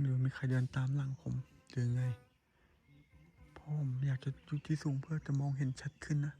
หรือมีใครเดินตามหลังผมหรือไงเพราะผมอยากจะอยู่ที่สูงเพื่อจะมองเห็นชัดขึ้นนะ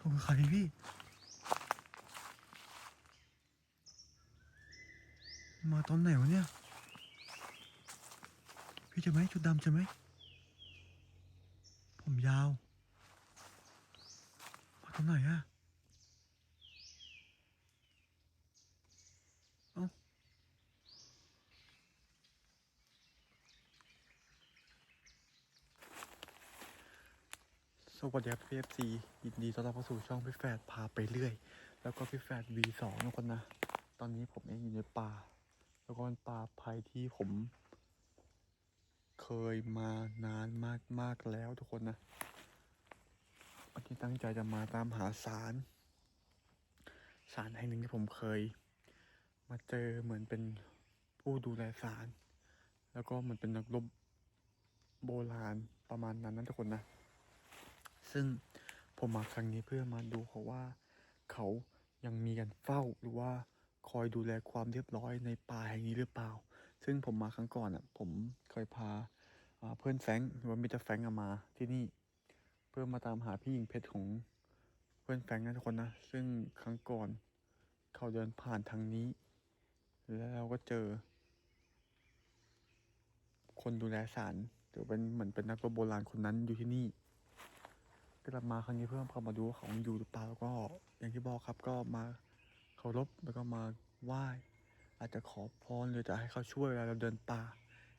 ผมใครพี่มาตอนไหนวะเนี่ย พี่จะไหมชุดดำใช่ไหม ผมยาว ตอนไหนอะเอ้าสวัสดีครับพี่เอฟซียินดีต้อนรับเข้าสู่ช่องพี่แฟดพาไปเรื่อย แล้วก็พี่แฟด V2 นะคนนะ ตอนนี้ผมเองอยู่ในป่า แล้วก็เป็นป่าภัยที่ผม เคยมานานมากมากๆแล้วทุกคนนะ วันนี้ตั้งใจจะมาตามหาสารสารแห่งหนึ่งที่ผมเคย มาเจอเหมือนเป็นผู้ดูแลสาร แล้วก็เหมือนเป็นนักรบโบราณประมาณนั้นนะทุกคนนะ ซึ่งผมมาครั้งนี้เพื่อมาดูเขาว่า เขายังมีกันเฝ้าหรือว่าคอยดูแลความเรียบร้อยในป่าแห่งนี้หรือเปล่า ซึ่งผมมาครั้งก่อนอะ ผมเคยพาเพื่อนแฟงหรือว่ามิเตอร์แฟงมาที่นี่ พื่อมาตามหาพี่หญิงเพชรของเพื่อนแฟรงค์นะทุกคนนะ ซึ่งครั้งก่อนเขาเดินผ่านทางนี้ แล้วเราก็เจอ คนดูแลสารหรือเป็นเหมือนเป็นนักรบโบราณคนนั้นอยู่ที่นี่กลับมาครั้งนี้เพื่อเขามาดูว่าเขายังอยู่หรือเปล่าแล้วก็อย่างที่บอกครับก็มาเคารพแล้วก็มาไหว้อาจจะขอพรหรือจะให้เขาช่วยเวลาเราเดินป่า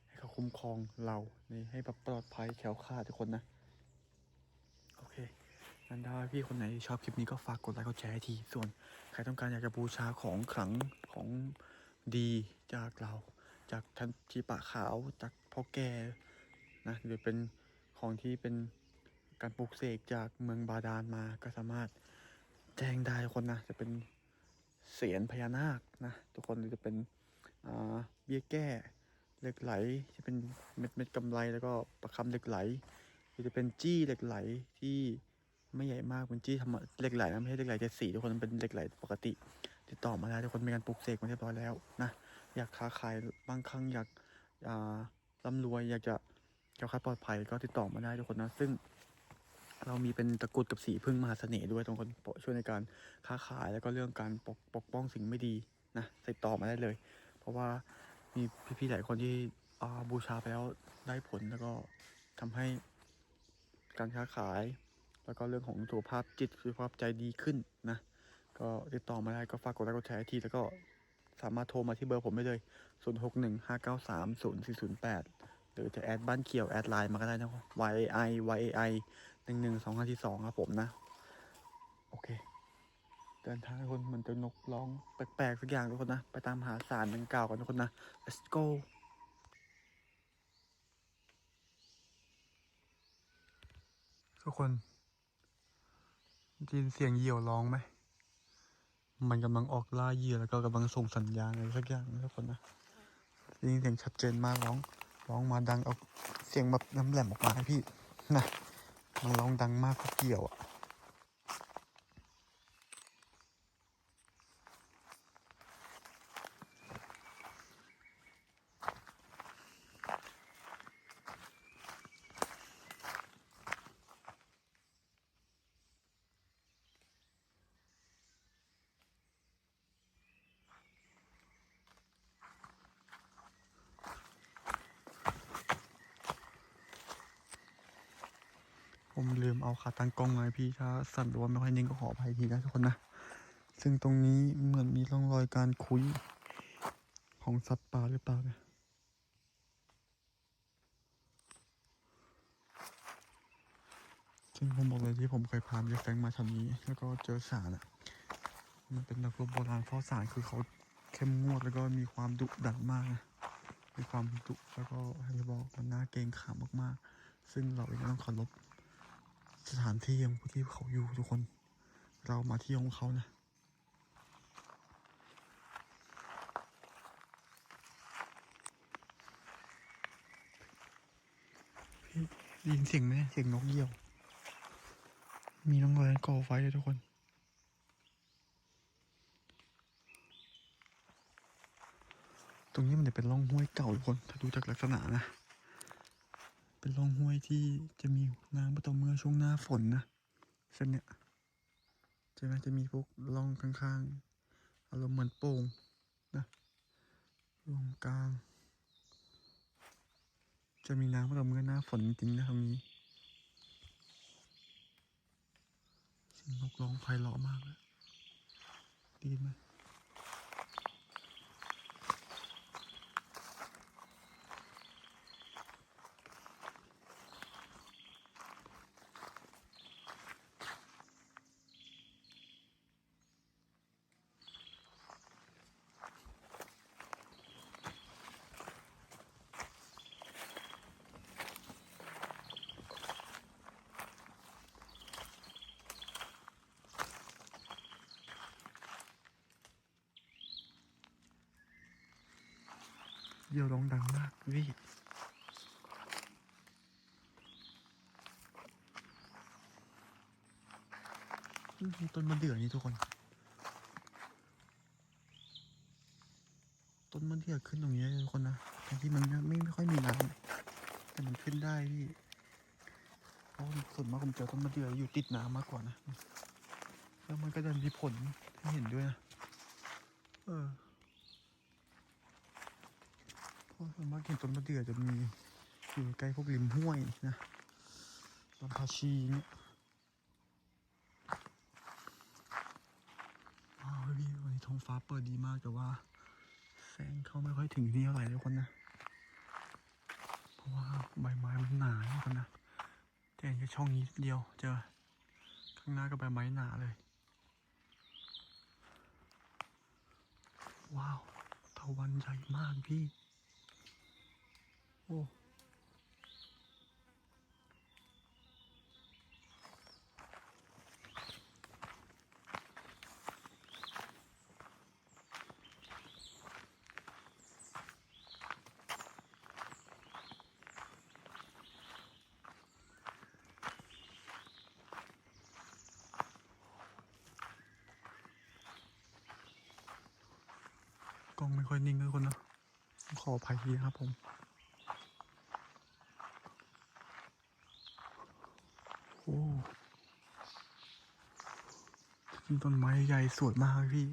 ให้เขาคุ้มครองเราในให้แบบปลอดภัยแคล้วคลาดทุกคนนะ งั้นถ้าพี่คนไหนชอบคลิปนี้ก็ฝากกดไลค์กดแชร์ให้ที ส่วนใครต้องการอยากจะบูชาของขลังของดีจากเรา จากท่านทีป่าขาวจากพ่อแก่นะหรือเป็นของที่เป็นการปลูกเสกจากเมืองบาดาลมาก็สามารถแจ้งได้ทุกคนนะ จะเป็นเสียนพญานาคนะ ทุกคนจะเป็นเบี้ยแก้เหล็กไหลจะเป็นเม็ดเม็ดกำไรแล้วก็ประคำเหล็กไหลหรือจะเป็นจี้เหล็กไหลที่ ไม่ใหญ่มากเป็นจี้ธรรมเหล็กไหลนะไม่ใช่เหล็กไหลเจ็ดสีทุกคนเป็นเหล็กไหลปกติ ติดต่อมาได้ทุกคนมีการปลูกเสกมาเรียบร้อยแล้วนะอยากค้าขายบางครั้งอยากอ่าร่ำรวยอยากจะแก้วคลาปลอดภัยก็ติดต่อมาได้ทุกคนนะซึ่ง เรามีเป็นตะกรุดกับสีพึ่งมหาเสน่ห์ด้วยตรงคนช่วยในการค้าขายแล้วก็เรื่องการปกปกป้องสิ่งไม่ดีนะติดต่อมาได้เลย เพราะว่ามีพี่ๆหลายคนที่อ่าบูชาไปแล้วได้ผลแล้วก็ทำให้การค้าขาย แล้วก็เรื่องของสุขภาพจิตสุขภาพใจดีขึ้นนะ ก็ติดต่อมาได้ก็ฝากกดไลค์กดแชร์ทีแล้วก็สามารถโทรมาที่เบอร์ผมได้เลย 0 6 1 5 9 3 0 4 0 8 หรือจะแอดบ้านเขียว แอดไลน์มาก็ได้นะ y a i y a i หนึ่งหนึ่งสองห้าที่สองครับผมนะ โอเค เดินทางทุกคนเหมันจะนกร้องแปลกๆ สักอย่างทุกคนนะ ไปตามหาสารดังกล่าวกันทุกคนนะ let's go ทุกคน ได้ยินเสียงเหยี่ยวร้องไหม มันกำลังออกล่าเหยื่อแล้วก็กำลังส่งสัญญาณอะไรสักอย่างนะทุกคนนะได้ยินเสียงชัดเจนมากร้อง ร้องมาดังเอาเสียงแบบน้ำแหลมออกมาให้พี่นะมันร้องดังมากก็เกี่ยวอะ ขาตั้งกล้องมาให้พี่ถ้าสั่นหรือว่าไม่ค่อยนิ่งก็ขออภัยทีนะทุกคนนะ ซึ่งตรงนี้เหมือนมีร่องรอยการคุยของสัตว์ป่าหรือเปล่าเนี่ยซึ่งผมบอกเลยที่ผมเคยพาเยแฟงมาทางนี้ แล้วก็เจอสารอะ มันเป็นนักรบโบราณเพราะสารคือเขาเข้มงวดแล้วก็มีความดุดันมากนะมีความดุแล้วก็ให้บอกมันน่าเกรงขามมากๆ ซึ่งเราเองต้องเคารพ สถานที่ของที่เขาอยู่ทุกคน เรามาที่ของเขานะพี่ได้ยินเสียงไหมเสียงนกเหยี่ยว มีน้องรอยก่อไฟเลยทุกคนตรงนี้มันจะเป็นร่องห้วยเก่าทุกคน ถ้าดูจากลักษณะนะ เป็นร่องห้วยที่จะมีน้ำประตอเมื่อช่วงหน้าฝนนะเส้นเนี้ยใช่ไหมจะมีพวกร่องข้างๆอารมณ์เหมือนโป่งนะตรงกลาง จะมีน้ำประตอเมื่อหน้าฝนจริงนะตรงนี้เสียงนกร้องไพเราะมากเลยดีไหม เดี๋ยวร้องดังมากวิอืมต้นมะเดื่อนี่ทุกคน ต้นมะเดื่อขึ้นตรงนี้ทุกคนนะแต่ที่มันไม่ไม่ค่อยมีน้ำแต่มันขึ้นได้พี่เพราะส่วนมากผมเจอต้นมะเดื่ออยู่ติดน้ำมากกว่านะ แล้วมันก็จะมีผลให้เห็นด้วยนะ เออ ส่วนมากเห็นต้นมะเดื่อจะมีอยู่ใกล้พวกริมห้วยนะลำพาชีเนี่ยว้าวพี่วันนี้ท้องฟ้าเปิดดีมากแต่ว่า แสงเข้าไม่ค่อยถึงที่เท่าไหร่ทุกคนนะ เพราะว่าใบไม้มันหนาทุกคนนะแต่เห็นแค่ช่องนี้เดียวเจอข้างหน้าก็ใบไม้หนาเลย ว้าวเถาวันใหญ่มากพี่ กล้องไม่ค่อยนิ่งเลยคนนะ ขออภัยทีนะครับผม โอ้จริงๆ ต้นไม้ใหญ่สวยมากพี่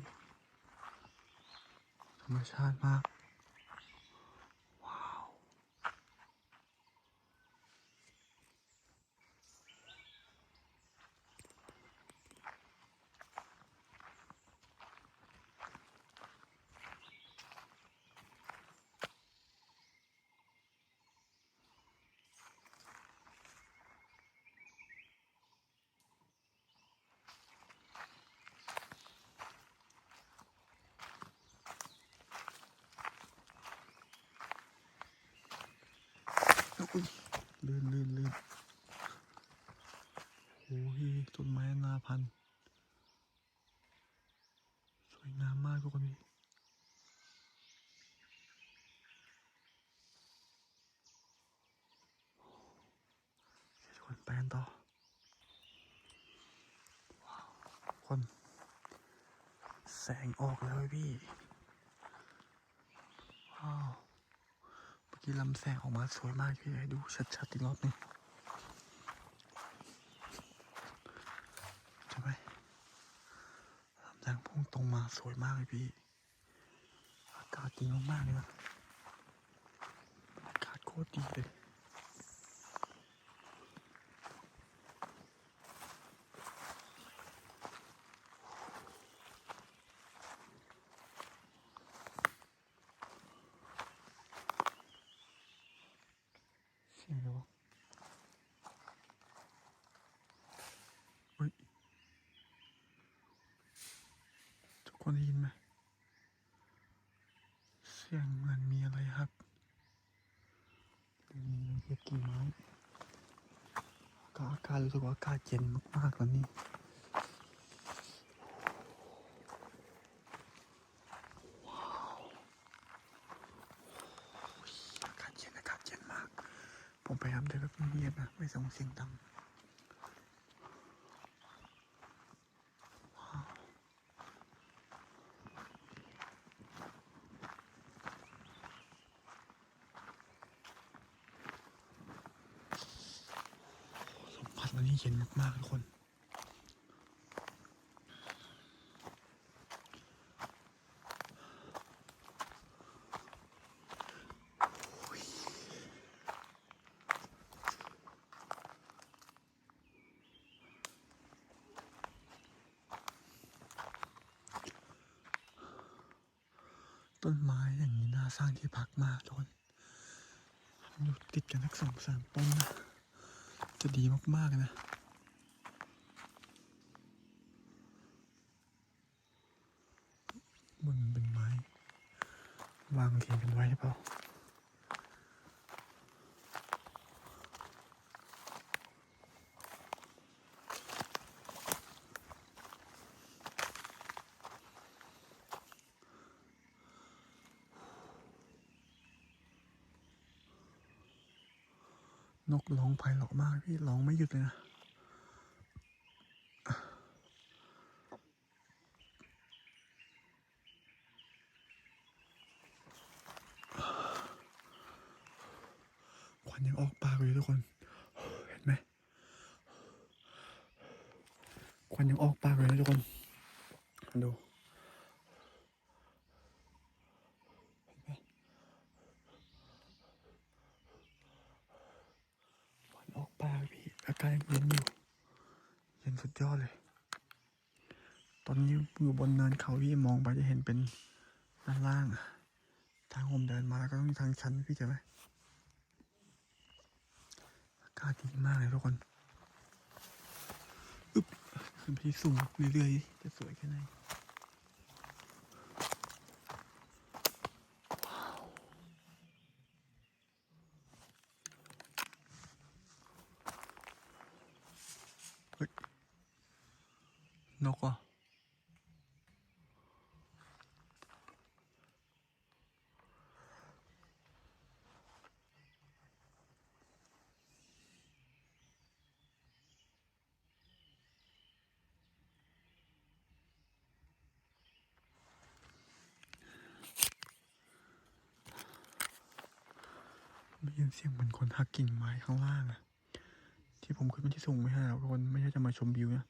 ธรรมชาติมาก ลื่นลื่นลื่นโอ้ยต้นไม้นาพันสวยงามมากทุกคนพี่ทุกคนไปกันต่อว้าวคน แสงออกแล้วเว้ยพี่ว้าว กี้ลำแสงออกมาสวยมากพี่ให้ดูชัดๆอีกรอบหนึงใช่ไหมลำแสงพุ่งตรงมาสวยมากเลยพี่ อากาศดีมากๆเลยนะอากาศโคตรดีเลย ยงอะไรวะเฮ้ยทุกคนได้ยินไหมเสียงเหมือนมีอะไรครับมีเก็บกิ่งไม้ก็อากาศรู้สึกว่าอากาศเย็นมากๆตอนนี้ ส่งเสียงต่ำลมพัดวันนี้เย็นมากๆทุกคน สร้างที่พักมากทุกคนอยู่ติดกันทักสองสามต้นนะจะดีมาก ๆ นะมันเป็นไม้ วางเรียงกันไว้หรือเปล่า นกร้องไพเราะมากพี่ร้องไม่หยุด เลยนะควันยังออกปากเลยทุกคน เห็นไหมควันยังออกปากเลยนะทุกคน ดู เห็นไหมควันออกปากพี่อากาศยังเย็นอยู่ เย็นสุดยอดเลย ตอนนี้อยู่บนเนินเขาพี่มองไปจะเห็นเป็นด้านล่างอะทางผ มาแล้วก็ต้องมีทางชันพี่เจะไหมอากาศดีมากเลยทุกคนอึ๊บขึ้นไปสูงเรื่อยๆจะสวยแค่ไหน ว้าว เฮ้ย นกอะ ได้ ยินเสียงเหมือนคนหักกิ่งไม้ข้างล่างอะที่ผมขึ้นไปที่สูงไม่ใช่หรอกคนไม่ใช่จะมาชมวิวนะ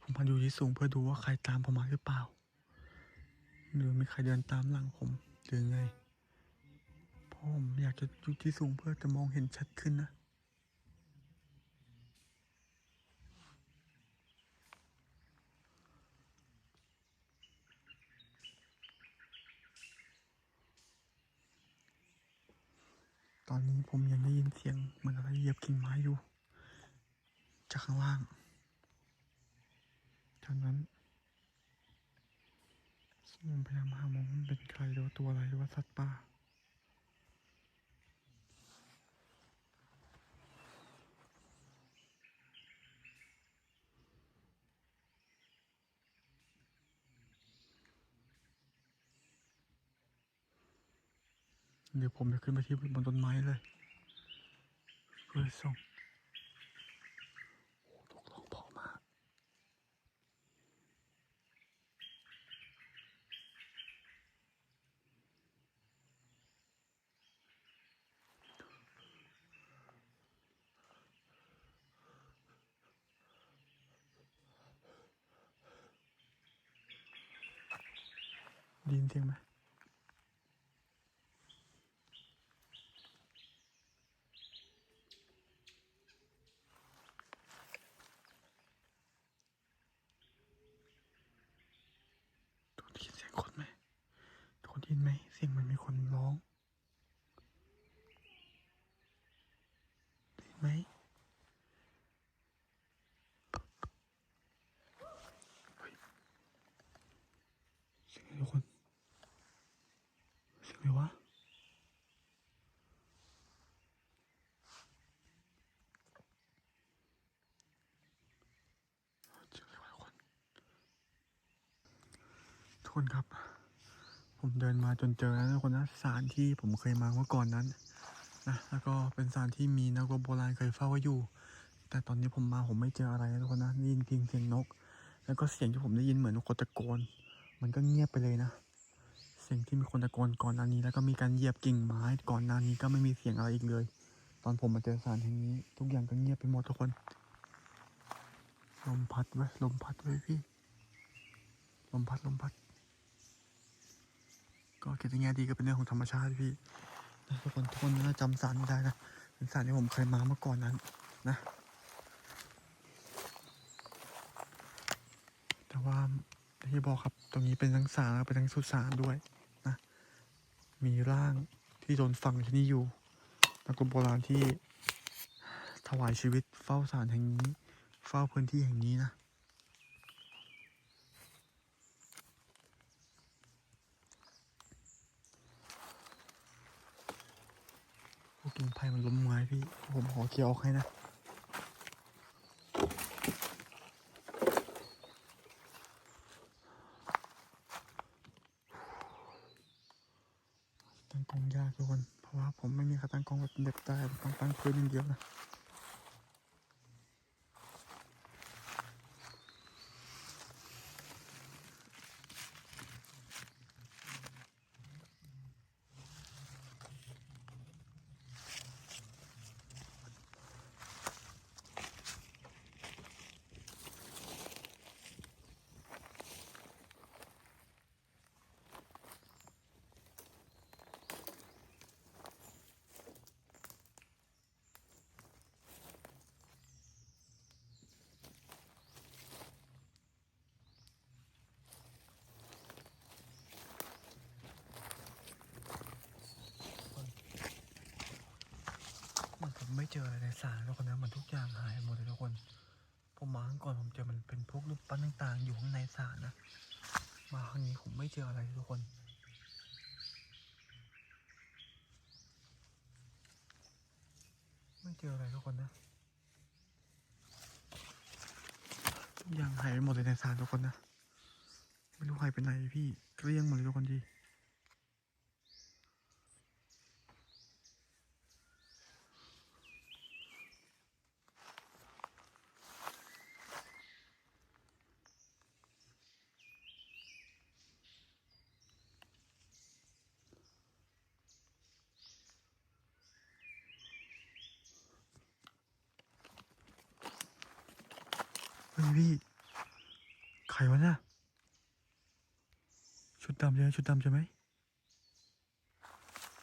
ผมมาอยู่ที่สูงเพื่อดูว่าใครตามผมมาหรือเปล่าหรือมีใครเดินตามหลังผมหรือไงพราะผมอยากจะอยู่ที่สูงเพื่อจะมองเห็นชัดขึ้นนะ ตอนนี้ผมยังได้ยินเสียงเหมือนอะไรเหยียบกิ่งไม้อยู่ จากข้างล่างจากนั้นผมพยายามหามองว่ามันเป็นใครหรือตัวอะไรหรือว่าสัตว์ป่า เดี๋ยวผมจะขึ้นไปที่บนต้นไม้เลยเพื่อส่งโอ้นกร้องพราะมากดินเสียงไหม ทุกคนได้ยินเสียงคนไหมทุกคนได้ยินไหม เสียงเหมันมีคนร้องได้ยินไหมเฮ้ยเสียงอะไรทุกคน เสียงอะไรวะ เสียงอะไรวะ ทุกคนครับ ผมเดินมาจนเจอแล้วทุกคนนะสานที่ผมเคยมาเมื่อก่อนนั้นนะแล้วก็เป็นสานที่มีนักรบโบราณเคยเฝ้าไว้อยู่ แต่ตอนนี้ผมมาผมไม่เจออะไรนะทุกคนนะได้ยินเพียงเสียงนก แล้วก็เสียงที่ผมได้ยินเหมือนคนตะโกน มันก็เงียบไปเลยนะเสียงที่มีคนตะโกนก่อนหน้านี้ แล้วก็มีการเหยียบกิ่งไม้ก่อนหน้านี้ก็ไม่มีเสียงอะไรอีกเลย ตอนผมมาเจอสารแห่งนี้ ทุกอย่างก็เงียบไปหมดทุกคนลมพัดไว้ลมพัดไว้พี่ ลมพัด ลมพัด ก็คิดในแง่ดีก็เป็นเรื่องของธรรมชาติพี่นะทุกคนทุกคนน่าจำสารนี้ได้นะเป็นสารที่ผมเคยมาเมื่อก่อนนั้นนะ แต่ว่าที่บอกครับตรงนี้เป็นทั้งสารและเป็นทั้งสุสานด้วยนะ มีร่างที่โดนฝังที่นี่อยู่นักกลโบราณที่ถวายชีวิตเฝ้าสารแห่งนี้ เฝ้าพื้นที่แห่งนี้นะ พวกกิ่งไผ่มันล้มไม้พี่ ผมขอเคลียร์ออกให้นะตั้งกล้องยากทุกคน เพราะว่าผมไม่มีขาตั้งกล้องแบบเด็บได้ผมต้องตั้งพื้นอย่างเดียวนะ ผมไม่เจออะไรในสารทุกคนนะเหมันทุกอย่างหายหมดเลยทุกคน ผมมาครั้งก่อนผมเจอมันเป็นพวกรูปปั้นต่างๆ อยู่ข้างในสารนะ มาครั้งนี้ผมไม่เจออะไรทุกคนไม่เจออะไรทุกคนนะทุกอย่างหายไปหมดเลยในสารทุกคนนะ ไม่รู้หายไปไหนพี่ เกลี้ยงหมดเลยทุกคนดี ฮ้ยพี่ใครวะเนี่ยชุดดำใช่ไหมชุดดำใช่ไหม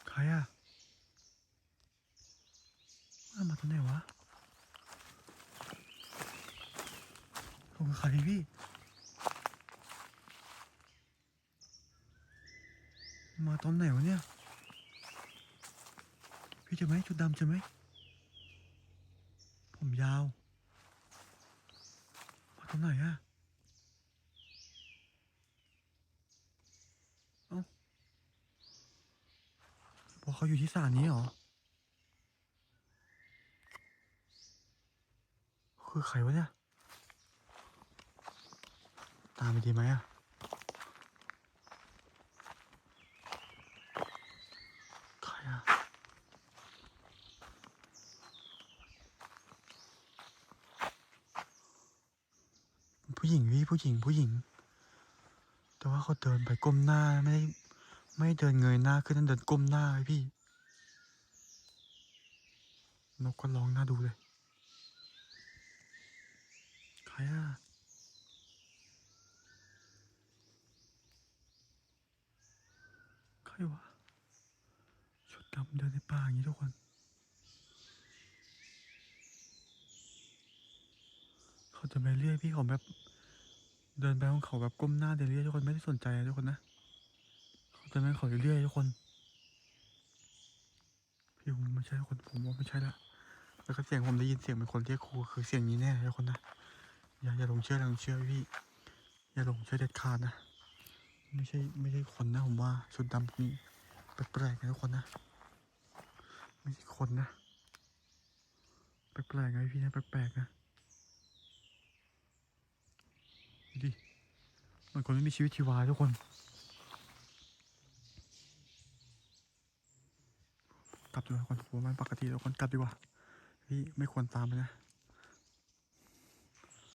ใครอะว่ามาตอนไหนวะผมคือใครพี่มาตอนไหนวะเนี่ย พี่จอไหมชุดดำจอไหม ผมยาว มาตอนไหนอะเอ้าพอกเขาอยู่ที่ศาลนี้เหรอ คือใครวะเนี่ย ตามไปดีไหมอะใครอะ ผู้หญิงพี่ผู้หญิงผู้หญิง แต่ว่าเขาเดินไปก้มหน้าไม่ได้ไม่ไเดินเงยหน้าขึ้นนั่นเดินก้มหน้าไว้พี่ นกก็ร้องหน้าดูเลย ใครอะใครวะชุดดำเดินในป่าอย่างนี้ทุกคนเขาจะไปเรื่อยพี่เขาแบบ เดินไปของเขาแบบก้มหน้าเดินเรื่อยทุกคนไม่ได้สนใจทุกคนนะเขาจะไม่เขาเรื่อยๆทุกคนพี่ผมไม่ใช่ทุกคนผมว่าไม่ใช่ละแล้วก็เสียงผมได้ยินเสียงเป็นคนเรียกครูคือเสียงนี้แน่ทุกคนนะอย่าอย่าหลงเชื่อหลงเชื่อพี่อย่าหลงเชื่อเด็ดขาดนะไม่ใช่ไม่ใช่คนนะผมว่าชุดดำนี่แปลกๆนะทุกคนนะไม่ใช่คนนะแปลกๆไงพี่นะแปลกๆนะ ดิมันคนไม่มีชีวิตชีวาทุกคนกลับดีกว่าคนผมว่ามันปกติแล้วคนกลับดีกว่าพี่ไม่ควรตามไปนะ